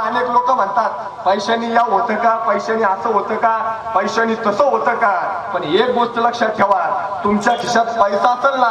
अनेक लोक म्हणतात पैशानी या होतं का? पैशानी असं होतं का? पैशानी तसं होतं का? पण एक गोष्ट लक्षात ठेवा तुमच्या खिशात पैसा असेल ना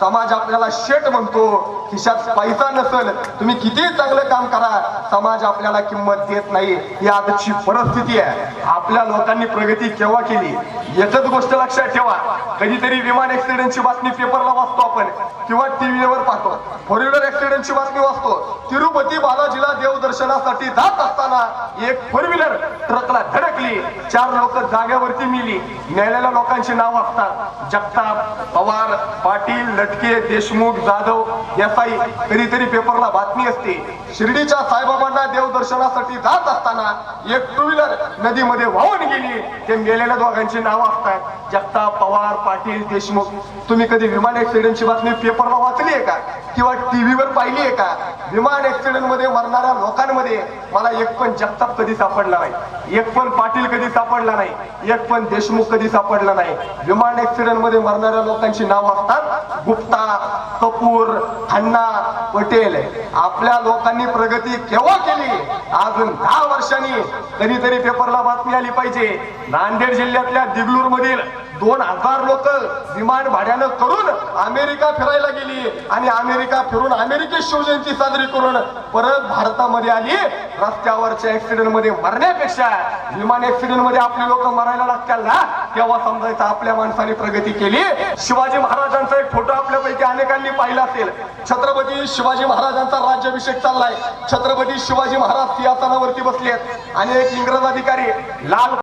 समाज आपल्याला शेट म्हणतो खिशात पैसा नसेल तुम्ही किती चांगलं काम करा समाज आपल्याला किंमत देत नाही. ही आजची परिस्थिती आहे. आपल्या लोकांनी प्रगती केव्हा केली? एकच गोष्ट लक्षात ठेवा कधीतरी विमान ऍक्सिडेंटची बातमी पेपरला वाचतो आपण किंवा टीव्हीवर पाहतो. फोर व्हीलर ऍक्सिडेंटची बातमी वाचतो. तिरुपती बालाजीला देवदर्शनासाठी जात असताना एक फोर व्हीलर ट्रकला धडकली चार लोक जाग्यावरती मिली. मेलेल्या लोकांची नाव असतात. जगताप पवार पाटील लटके देशमुख जाधव देसाई कधीतरी पेपरला बातमी असते. शिर्डीच्या साईबाबांना देवदर्शनासाठी जात असताना एक टू व्हीलर नदीमध्ये वाहून गेली. ते मेलेल्या दोघांची नाव असतात. जगताप पवार पाटील देशमुख. तुम्ही कधी विमान ऍक्सिडेंटची बातमी पेपरला वाचली आहे का? किंवा टीव्हीवर पाहिली आहे का? विमान ऍक्सिडेंटमध्ये मरणाऱ्या लोकांमध्ये मला एक पण जगताप कधी सापडला नाही. एक पण पाटील कधी सापडला नाही एक पण देशमुख कधी सापडला नाही. विमान ऍक्सिडेंटमध्ये मरणाऱ्या लोकांची नाव असतात गुप्ता कपूर खन्ना पटेल. आपल्या लोकांनी प्रगती केव्हा केली? अजून दहा वर्षांनी कधीतरी पेपरला बातमी आली पाहिजे. नांदेड जिल्ह्यातल्या दिगलूर मधील दोन हजार लोक विमान भाड्यानं करून अमेरिका फिरायला गेली. आणि अमेरिका फिरून अमेरिकेत शिवजयंती साजरी करून परत भारतामध्ये आली. रस्त्यावरच्या ऍक्सिडेंटमध्ये मरण्यापेक्षा विमान ऍक्सिडेंटमध्ये आपली लोक मरायला लागतात ना? तेव्हा समजायचं आपल्या माणसाने प्रगती केली. शिवाजी महाराजांचं अनेकांनी पाहिलं असेल छत्रपती शिवाजी महाराजांचा राज्याभिषेक चाललाय. छत्रपती शिवाजी महाराज सिंहासनावरती आहेत आणि एक इंग्रज अधिकारी लाल